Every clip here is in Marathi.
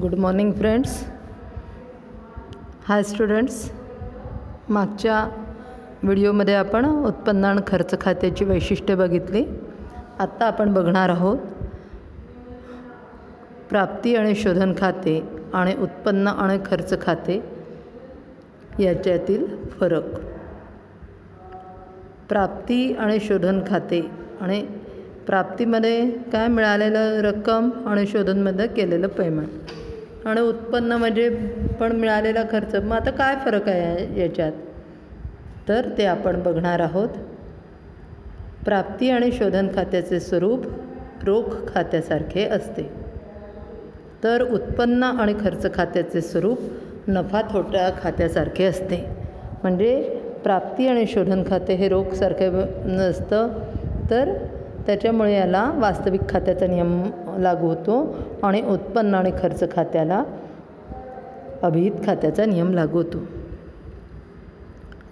Good morning friends hi students मागच्या व्हिडिओमध्ये आपण उत्पन्न आणि खर्च खात्याची वैशिष्ट्ये बघितली. आत्ता आपण बघणार आहोत प्राप्ती आणि शोधन खाते आणि उत्पन्न आणि खर्च खाते याच्यातील फरक. प्राप्ती आणि शोधन खाते आणि प्राप्तीमध्ये काय मिळालेलं रक्कम आणि शोधनमध्ये केलेलं पेमेंट आणि उत्पन्न म्हणजे पण मिळालेला खर्च. मग आता काय फरक आहे याच्यात? तर ते आपण बघणार आहोत. प्राप्ती आणि शोधन खात्याचे स्वरूप रोख खात्यासारखे असते. तर उत्पन्न आणि खर्च खात्याचे स्वरूप नफा तोटा खात्यासारखे असते. म्हणजे प्राप्ती आणि शोधन खाते हे रोखसारखे नसतं तर त्याच्यामुळे याला वास्तविक खात्याचा नियम लागू होतो आणि उत्पन्न आणि खर्च खात्याला अभिहित खात्याचा नियम लागू होतो.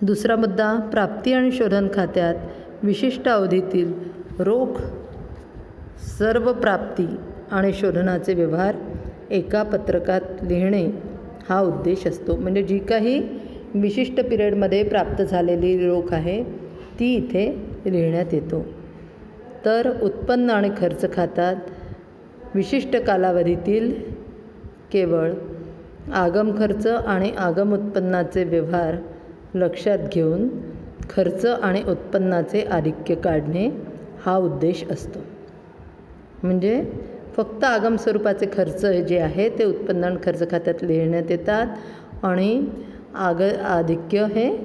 दुसरा मुद्दा प्राप्ती आणि शोधन खात्यात विशिष्ट अवधीतील रोख सर्व प्राप्ती आणि शोधनाचे व्यवहार एका पत्रकात लिहिणे हा उद्देश असतो. म्हणजे जी काही विशिष्ट पिरियडमध्ये प्राप्त झालेली रोख आहे ती इथे लिहिण्यात येतो. तर उत्पन्न आणि खर्च खात्यात विशिष्ट कालावधीतील केवळ आगम खर्च आणि आगम उत्पन्नाचे व्यवहार लक्षात घेऊन खर्च आणि उत्पन्नाचे आधिक्य काढणे हा उद्देश असतो. म्हणजे फक्त आगम स्वरूपाचे खर्च जे आहे ते उत्पन्न आणि खर्च खात्यात लिहिण्यात येतात आणि आग आधिक्य हे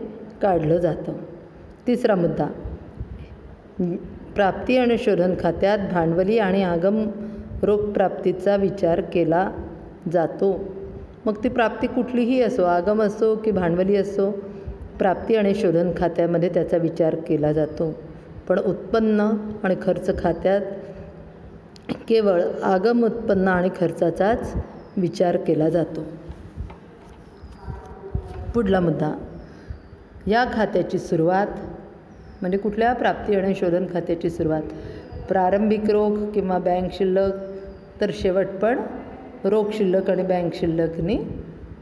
काढलं जातं. तिसरा मुद्दा. प्राप्ती आणि शोधन खात्यात भांडवली आणि आगम रोख प्राप्तीचा विचार केला जातो. मग ती प्राप्ती कुठलीही असो आगम असो की भांडवली असो प्राप्ती आणि शोधन खात्यामध्ये त्याचा विचार केला जातो. पण उत्पन्न आणि खर्च खात्यात केवळ आगम उत्पन्न आणि खर्चाचाच विचार केला जातो. पुढला मुद्दा. या खात्याची सुरुवात म्हणजे कुठल्या प्राप्ती आणि शोधन खात्याची सुरुवात? प्रारंभिक रोख किंवा बँक शिल्लक? तर शेवट पण रोख शिल्लक आणि बँक शिल्लकनी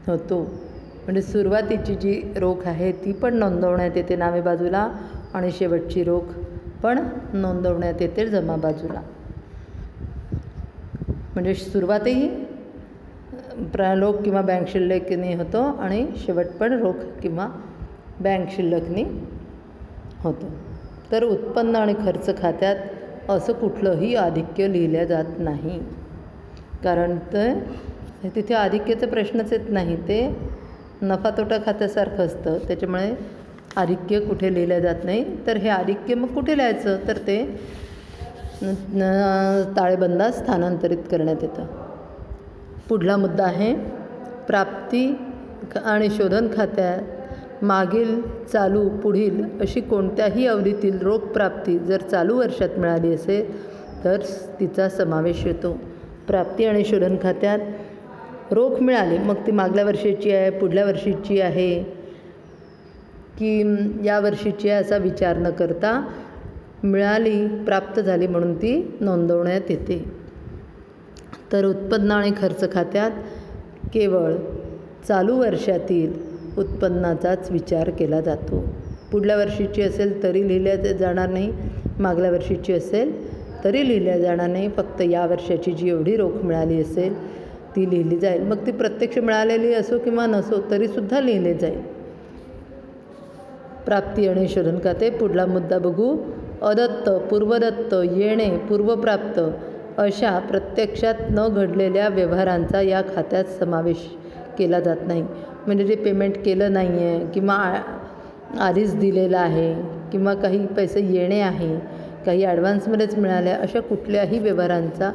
होतो. म्हणजे सुरुवातीची जी रोख आहे ती पण नोंदवण्यात येते नावे बाजूला आणि शेवटची रोख पण नोंदवण्यात येते जमा बाजूला. म्हणजे सुरुवातही प्रा रोख किंवा बँक शिल्लकनी होतो आणि शेवट पण रोख किंवा बँक शिल्लकनी होतो. तर उत्पन्न आणि खर्च खात्यात असं कुठलंही आधिक्य लिहिलं जात नाही. कारण ते तिथे आधिक्याचा प्रश्नच येत नाही. ते नफा तोटा खात्यासारखं असतं. त्याच्यामुळे आधिक्य कुठे लिहिलं जात नाही. तर हे आधिक्य मग कुठे लिहायचं? तर ते ताळेबंदात स्थानांतरित करण्यात येतं. पुढला मुद्दा आहे प्राप्ती आणि शोधन खात्यात मागील चालू पुढील अशी कोणत्याही अवधीतील रोख प्राप्ती जर चालू वर्षात मिळाली असेल तर तिचा समावेश येतो. प्राप्ती आणि शोधन खात्यात रोख मिळाली. मग ती मागल्या वर्षीची आहे पुढल्या वर्षीची आहे की या वर्षीची आहे असा विचार न करता मिळाली प्राप्त झाली म्हणून ती नोंदवण्यात येते. तर उत्पन्न आणि खर्च खात्यात केवळ चालू वर्षातील उत्पन्नाचाच विचार केला जातो. पुढल्या वर्षीची असेल तरी लिहिल्या जाणार नाही मागल्या वर्षीची असेल तरी लिहिल्या जाणार नाही. फक्त या वर्षाची जी एवढी रोख मिळाली असेल ती लिहिली जाईल. मग ती प्रत्यक्ष मिळालेली असो किंवा नसो तरीसुद्धा लिहिले जाईल. प्राप्ती आणि शोधन खाते पुढला मुद्दा बघू. अदत्त पूर्वदत्त येणे पूर्वप्राप्त अशा प्रत्यक्षात न घडलेल्या व्यवहारांचा या खात्यात समावेश केला जात नाही. म्हणजे जे पेमेंट केलं नाही आहे किंवा आधीच दिलेलं आहे किंवा काही पैसे येणे आहे काही ॲडव्हान्समध्येच मिळाल्या अशा कुठल्याही व्यवहारांचा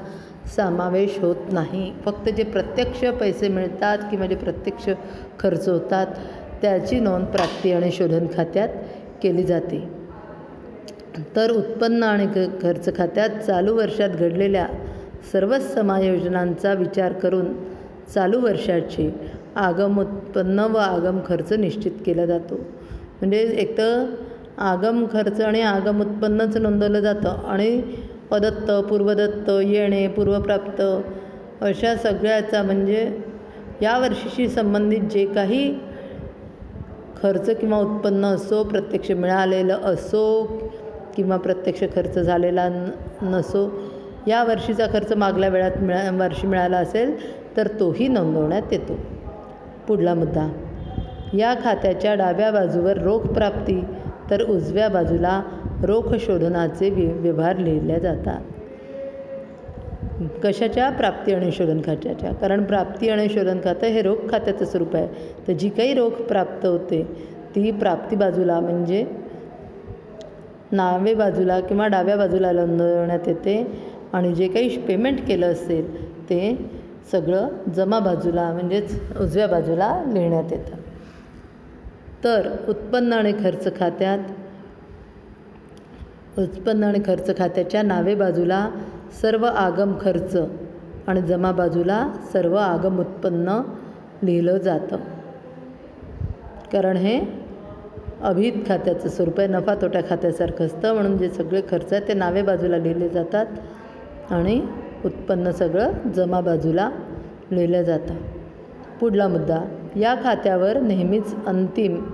समावेश होत नाही. फक्त जे प्रत्यक्ष पैसे मिळतात किंवा जे प्रत्यक्ष खर्च होतात त्याची नोंद प्राप्ती आणि शोधन खात्यात केली जाते. तर उत्पन्न आणि ख खर्च खात्यात चालू वर्षात घडलेल्या सर्वच समायोजनांचा विचार करून चालू वर्षाचे आगम उत्पन्न व आगम खर्च निश्चित केला जातो. म्हणजे एक तर आगम खर्च आणि आगम उत्पन्नच नोंदवलं जातं. आणि अदत्त पूर्वदत्त येणे पूर्वप्राप्त अशा सगळ्याचा म्हणजे या वर्षीशी संबंधित जे काही खर्च किंवा उत्पन्न असो प्रत्यक्ष मिळालेलं असो किंवा प्रत्यक्ष खर्च झालेला नसो या वर्षीचा खर्च मागल्या वेळात मिळा वर्षी मिळाला असेल तर तोही नोंदवण्यात येतो. पुढला मुद्दा. या खात्याच्या डाव्या बाजूवर रोख प्राप्ती तर उजव्या बाजूला रोख शोधनाचे वि व्यवहार लिहिले जातात. कशाच्या? प्राप्ती आणि शोधन खात्याच्या. कारण प्राप्ती आणि शोधन खातं हे रोख खात्याचं स्वरूप आहे. तर जी काही रोख प्राप्त होते ती प्राप्ती बाजूला म्हणजे नावे बाजूला किंवा डाव्या बाजूला नोंदवण्यात येते आणि जे काही पेमेंट केलं असेल ते सगळं जमा बाजूला म्हणजेच उजव्या बाजूला लिहिण्यात येतं. तर उत्पन्न आणि खर्च खात्यात उत्पन्न आणि खर्च खात्याच्या नावे बाजूला सर्व आगम खर्च आणि जमा बाजूला सर्व आगम उत्पन्न लिहिलं जातं. कारण हे अभिहित खात्याचं स्वरूप आहे. नफा तोट्या खात्यासारखं असतं. म्हणून जे सगळे खर्च आहेत ते नावे बाजूला लिहिले जातात आणि उत्पन्न सगळं जमा बाजूला लिहिलं जातं. पुढला मुद्दा. या खात्यावर नेहमीच अंतिम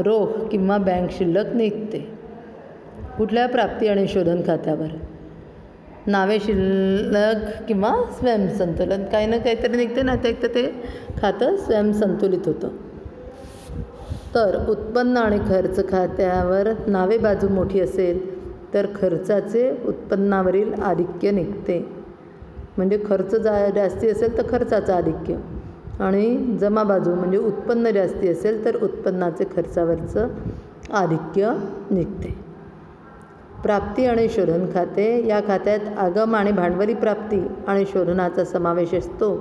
रोख किंवा बँक शिल्लक निघते. कुठल्या प्राप्ती आणि शोधन खात्यावर? नावे शिल्लक किंवा स्वयंसंतुलन काही ना काहीतरी निघते ना ते एक तर ते खातं स्वयंसंतुलित होतं. तर उत्पन्न आणि खर्च खात्यावर नावे बाजू मोठी असेल तर खर्चाचे उत्पन्नावरील आधिक्य निघते. म्हणजे खर्च जा जास्ती असेल तर खर्चाचं आधिक्य. आणि जमा बाजू म्हणजे उत्पन्न जास्ती असेल तर उत्पन्नाचे खर्चावरचं आधिक्य निघते. प्राप्ती आणि शोधन खाते या खात्यात आगम आणि भांडवली प्राप्ती आणि शोधनाचा समावेश असतो.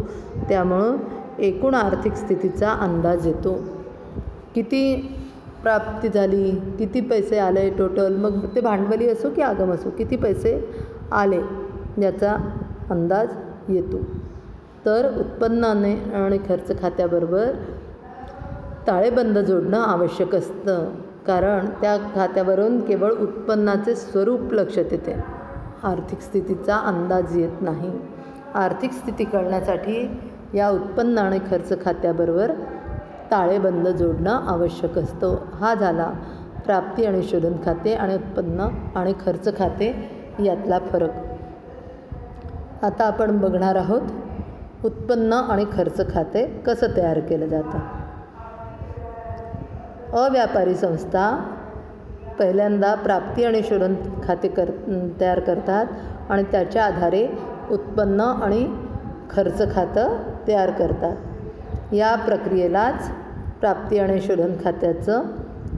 त्यामुळं एकूण आर्थिक स्थितीचा अंदाज येतो. किती प्राप्ती झाली किती पैसे आले टोटल मग ते भांडवली असो की आगम असो किती पैसे आले याचा अंदाज येतो. तर उत्पन्नाने आणि खर्च खात्याबरोबर ताळेबंद जोडणं आवश्यक असतं. कारण त्या खात्यावरून केवळ उत्पन्नाचे स्वरूप लक्षात येते. आर्थिक स्थितीचा अंदाज येत नाही. आर्थिक स्थिती कळण्यासाठी या उत्पन्न आणि खर्च खात्याबरोबर ताळेबंद जोडणं आवश्यक असतं. हा झाला प्राप्ती आणि शोधन खाते आणि उत्पन्न आणि खर्च खाते यातला फरक. आता आपण बघणार आहोत उत्पन्न आणि खर्च खाते कसं तयार केलं जातं? अव्यापारी संस्था पहिल्यांदा प्राप्ती आणि शोधन खाते कर तयार करतात आणि त्याच्या आधारे उत्पन्न आणि खर्च खातं तयार करतात. या प्रक्रियेलाच प्राप्ती आणि शोधन खात्याचं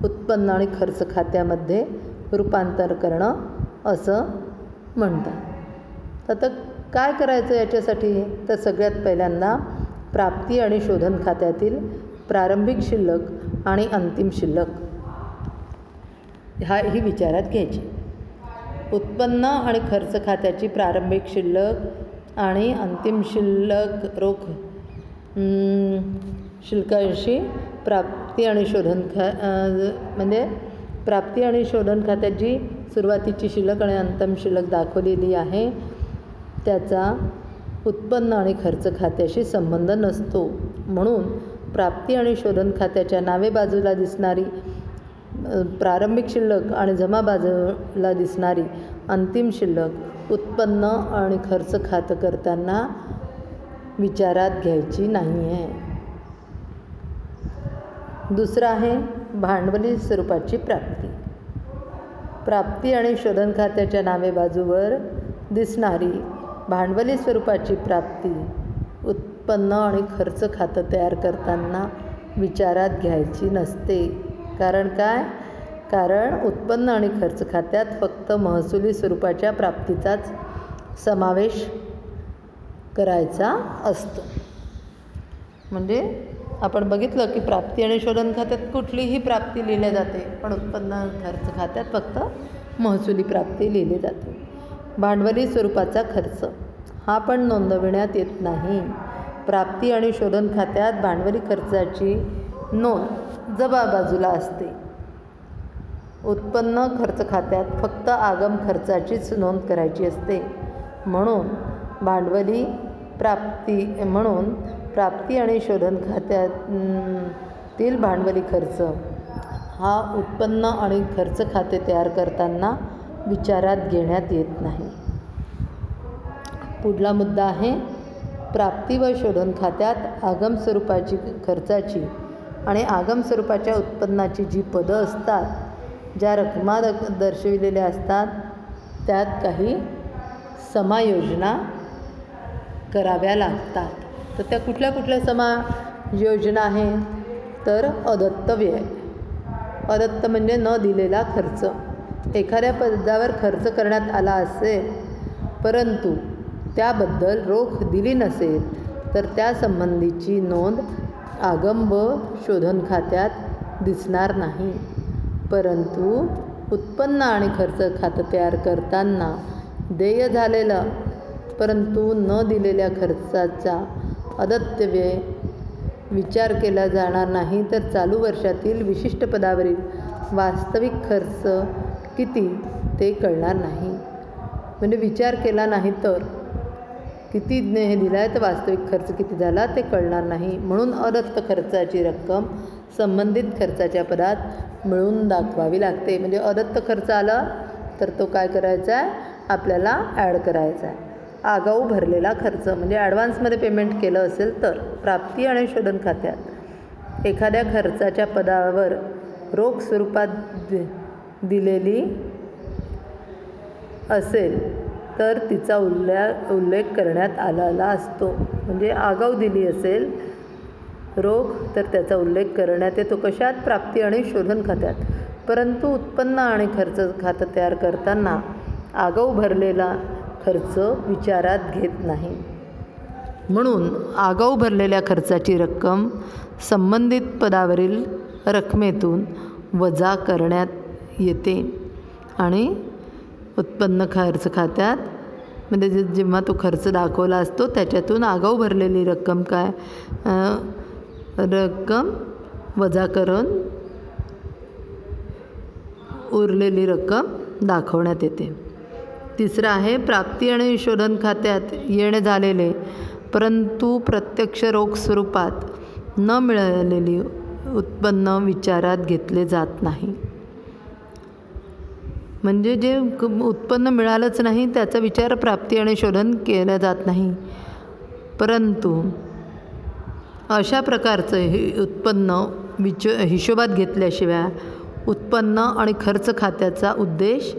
उत्पन्न आणि खर्च खात्यामध्ये रूपांतर करणं असं म्हणतात. आता काय करायचं याच्यासाठी? तर सगळ्यात पहिल्यांदा प्राप्ती आणि शोधन खात्यातील प्रारंभिक शिल्लक आणि अंतिम शिल्लक. हा ही विचारात घ्यायची. उत्पन्न आणि खर्च खात्याची प्रारंभिक शिल्लक आणि अंतिम शिल्लक रोख. शिल्कांशी प्राप्ती आणि शोधन खा म्हणजे प्राप्ती आणि शोधन खात्याची सुरुवातीची शिल्लक आणि अंतिम शिल्लक दाखवलेली आहे. त्याचा उत्पन्न आणि खर्च खात्याशी संबंध नसतो. म्हणून प्राप्ती आणि शोधन खात्याच्या नावे बाजूला दिसणारी प्रारंभिक शिल्लक आणि जमा बाजूला दिसणारी अंतिम शिल्लक उत्पन्न आणि खर्च खातं करताना विचारात घ्यायची नाही आहे दुसरं आहे भांडवली स्वरूपाची प्राप्ती. प्राप्ती आणि शोधन खात्याच्या नावे बाजूवर दिसणारी भांडवली स्वरूपाची प्राप्ती उत्पन्न आणि खर्च खातं तयार करताना विचारात घ्यायची नसते. कारण काय? कारण उत्पन्न आणि खर्च खात्यात फक्त महसुली स्वरूपाच्या प्राप्तीचाच समावेश करायचा असतो. म्हणजे आपण बघितलं की प्राप्ती आणि शोधन खात्यात कुठलीही प्राप्ती लिहिल्या जाते पण उत्पन्न खर्च खात्यात फक्त महसुली प्राप्ती लिहिली जाते. भांडवली स्वरूपाचा खर्च. हा पण नोंदविण्यात येत नाही. प्राप्ती आणि शोधन खात्यात भांडवली खर्चाची नोंद जबा बाजूला असते. उत्पन्न खर्च खात्यात फक्त आगम खर्चाचीच नोंद करायची असते. म्हणून भांडवली प्राप्ती म्हणून प्राप्ती आणि शोधन खात्यातील भांडवली खर्च हा उत्पन्न आणि खर्च खाते तयार करताना विचारात घेण्यात येत नाही. पुढला मुद्दा आहे प्राप्ती व शोधन खात्यात आगम स्वरूपाची खर्चाची आणि आगम स्वरूपाच्या उत्पन्नाची जी पदं असतात ज्या रकमा द दर्शविलेल्या असतात त्यात काही समायोजना कराव्या लागतात. तर त्या कुठल्या कुठल्या समायोजना आहेत? तर अदत्त व्यय. अदत्त म्हणजे न दिलेला खर्च. एखाद्या पदावर खर्च करण्यात आला असेल परंतु त्याबद्दल रोख दिली नसेल तर त्यासंबंधीची नोंद आगम व शोधन खात्यात दिसणार नाही. परंतु उत्पन्न आणि खर्च खातं तयार करताना देय झालेलं परंतु न दिलेल्या खर्चाचा अदत्य व्यय विचार केला जाणार नाही तर चालू वर्षातील विशिष्ट पदावरील वास्तविक खर्च किती ते कळणार नाही. म्हणजे विचार केला नाही तर. किती हे दिला आहे तर वास्तविक खर्च किती झाला ते कळणार नाही. म्हणून अदत्त खर्चाची रक्कम संबंधित खर्चाच्या पदात मिळून दाखवावी लागते. म्हणजे अदत्त खर्च आला तर तो काय करायचा आहे? आपल्याला ॲड करायचा आहे. आगाऊ भरलेला खर्च म्हणजे ॲडव्हान्समध्ये पेमेंट केलं असेल तर प्राप्ती आणि शोधन खात्यात. एखाद्या खर्चाच्या पदावर रोख स्वरूपात दिलेली असेल तर तिचा उल्ल्या उल्लेख करण्यात आलेला असतो. म्हणजे आगाऊ दिली असेल रोख तर त्याचा उल्लेख करण्यात येतो. कशात? प्राप्ती आणि शोधन खात्यात. परंतु उत्पन्न आणि खर्च खातं तयार करताना आगाऊ भरलेला खर्च विचारात घेत नाही. म्हणून आगाऊ भरलेल्या खर्चाची रक्कम संबंधित पदावरील रकमेतून वजा करण्यात येते. आणि उत्पन्न खर्च खात्यात म्हणजे जे जेव्हा तो खर्च दाखवला असतो त्याच्यातून आगाऊ भरलेली रक्कम काय? रक्कम वजा करून उरलेली रक्कम दाखवण्यात येते. तिसरं आहे प्राप्ती आणि शोधन खात्यात येणे झालेले परंतु प्रत्यक्ष रोख स्वरूपात न मिळालेली उत्पन्न विचारात घेतले जात नाही. म्हणजे जे उत्पन्न मिळालंच नाही त्याचा विचार प्राप्ती आणि शोधन केलं जात नाही. परंतु अशा प्रकारचं हे उत्पन्न विच हिशोबात घेतल्याशिवाय उत्पन्न आणि खर्च खात्याचा उद्देश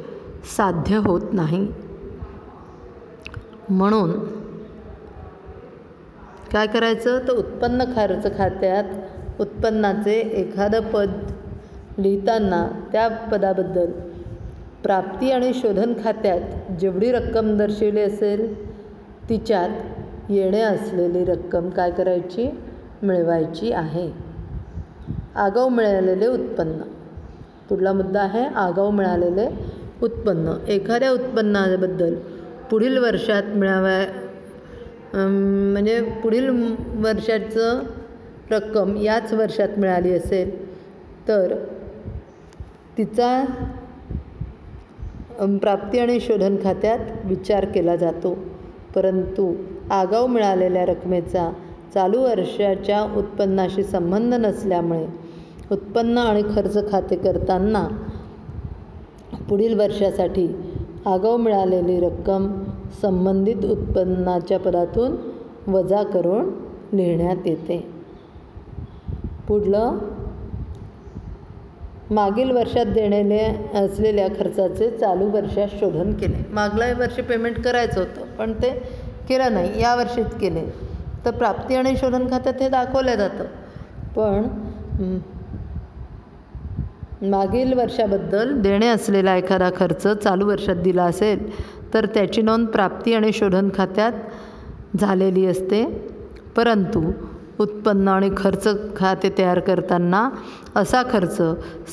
साध्य होत नाही. म्हणून काय करायचं? तर उत्पन्न खर्च खात्यात उत्पन्नाचे एखादं पद लिहिताना त्या पदाबद्दल प्राप्ती आणि शोधन खात्यात जेवढी रक्कम दर्शवली असेल तिच्यात येणे असलेली रक्कम काय करायची? मिळवायची आहे. आगाऊ मिळालेले उत्पन्न. पुढला मुद्दा आहे आगाऊ मिळालेले उत्पन्न. एखाद्या उत्पन्नाबद्दल पुढील वर्षात मिळाव्या म्हणजे पुढील वर्षाचं रक्कम याच वर्षात मिळाली असेल तर तिचा प्राप्ती आणि शोधन खात्यात विचार केला जातो. परंतु आगाऊ मिळालेल्या रकमेचा चालू वर्षाच्या उत्पन्नाशी संबंध नसल्यामुळे उत्पन्न आणि खर्च खाते करताना पुढील वर्षासाठी आगाऊ मिळालेली रक्कम संबंधित उत्पन्नाच्या पदातून वजा करून लिहिण्यात येते. पुढलं मागील वर्षात देण्याने असलेल्या खर्चाचे चालू वर्षात शोधन केले. मागल्या वर्षी पेमेंट करायचं होतं पण ते केलं नाही. या वर्षीच केले. तर प्राप्ती आणि शोधन खात्यात हे दाखवलं जातं. पण मागील वर्षाबद्दल देणे असलेला एखादा खर्च चालू वर्षात दिला असेल तर त्याची नोंद प्राप्ती आणि शोधन खात्यात झालेली असते. परंतु उत्पन्न आणि खर्च खाते तयार करताना असा खर्च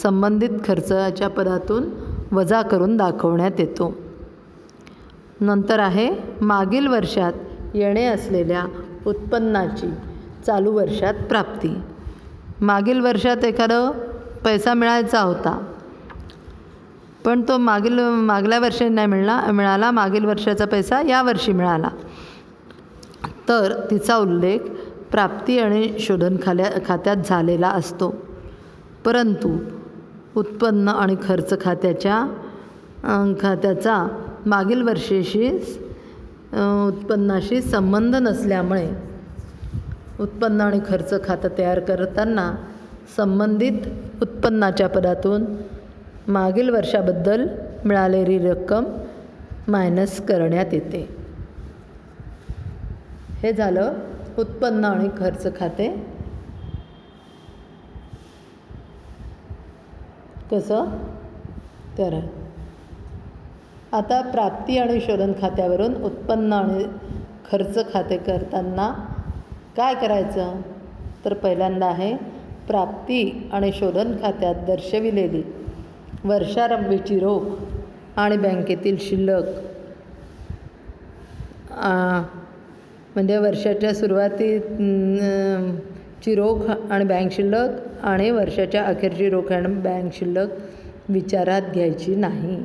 संबंधित खर्चाच्या पदातून वजा करून दाखवण्यात येतो. नंतर आहे मागील वर्षात येणे असलेल्या उत्पन्नाची चालू वर्षात प्राप्ती. मागील वर्षात एखादं पैसा मिळायचा होता पण तो मागील मागल्या वर्षी नाही मिळला मिळाला मागील वर्षाचा पैसा या वर्षी मिळाला. तर तिचा उल्लेख प्राप्ती आणि शोधन खाल्या खात्यात झालेला असतो. परंतु उत्पन्न आणि खर्च खात्याच्या खात्याचा मागील वर्षीशी उत्पन्नाशी संबंध नसल्यामुळे उत्पन्न आणि खर्च खातं तयार करताना संबंधित उत्पन्नाच्या पदातून मागील वर्षाबद्दल मिळालेली रक्कम मायनस करण्यात येते. हे झालं उत्पन्न आणि खर्च खाते. कसं? तर आता प्राप्ती आणि शोधन खात्यावरून उत्पन्न आणि खर्च खाते करताना काय करायचं? तर पहिल्यांदा आहे प्राप्ती आणि शोधन खात्यात दर्शविलेली वर्षारंभीची रोख आणि बँकेतील शिल्लक. म्हणजे वर्षाच्या सुरुवाती ची रोख आणि बँक शिल्लक आणि वर्षाच्या अखेरची रोख आणि बँक शिल्लक विचारात घ्यायची नाही.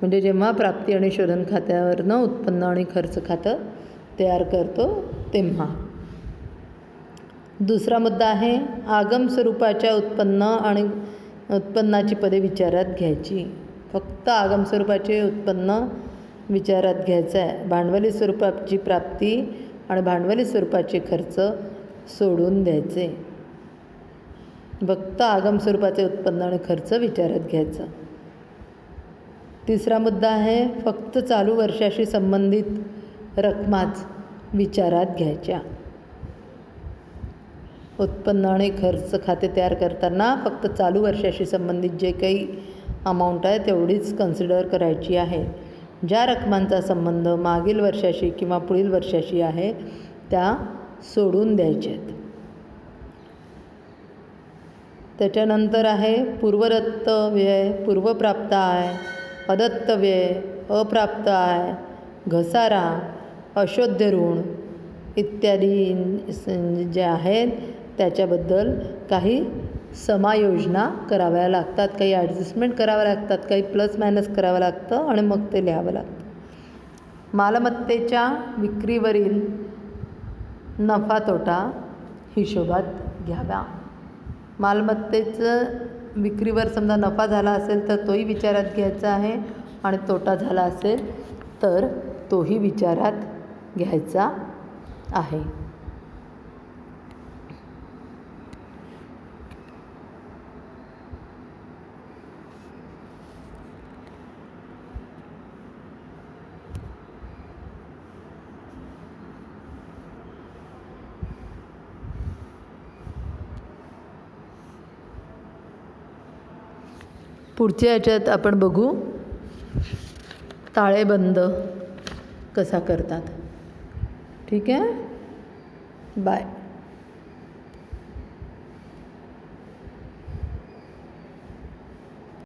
म्हणजे जेव्हा प्राप्ती आणि शोधन खात्यावरनं उत्पन्न आणि खर्च खातं तयार करतो तेव्हा. दुसरा मुद्दा आहे आगम स्वरूपाच्या उत्पन्न आणि उत्पन्नाची पदे विचारात घ्यायची. फक्त आगम स्वरूपाचे उत्पन्न विचारात घ्यायचं आहे. भांडवली स्वरूपाची प्राप्ती आणि भांडवली स्वरूपाचे खर्च सोडून द्यायचे. फक्त आगम स्वरूपाचे उत्पन्न आणि खर्च विचारात घ्यायचं. तिसरा मुद्दा आहे फक्त चालू वर्षाशी संबंधित रकमाच विचारात घ्यायच्या. उत्पन्न आणि खर्च खाते तयार करताना फक्त चालू वर्षाशी संबंधित जे काही अमाऊंट आहे तेवढीच कन्सिडर करायची आहे. ज्या रकमांचा संबंध मागील वर्षाशी किंवा पुढील वर्षाशी आहे त्या सोडून द्यायच्यात. त्याच्यानंतर आहे पूर्वदत्त व्यय पूर्वप्राप्त आहे अदत्त व्यय अप्राप्त आहे घसारा अशोध्य ऋण इत्यादी जे आहेत त्याच्याबद्दल काही समायोजना कराव्या लागतात. काही ॲडजस्टमेंट कराव्या लागतात काही प्लस मायनस करावं लागतं आणि मग ते लिहावं लागतं. मालमत्तेच्या विक्रीवरील नफा तोटा हिशोबात घ्यावा. मालमत्तेचं विक्रीवर समजा नफा झाला असेल तर तोही विचारात घ्यायचा आहे आणि तोटा झाला असेल तर तोही विचारात घ्यायचा आहे. पुढच्या याच्यात आपण बघू. ताळेबंद कसा करतात. ठीक आहे? बाय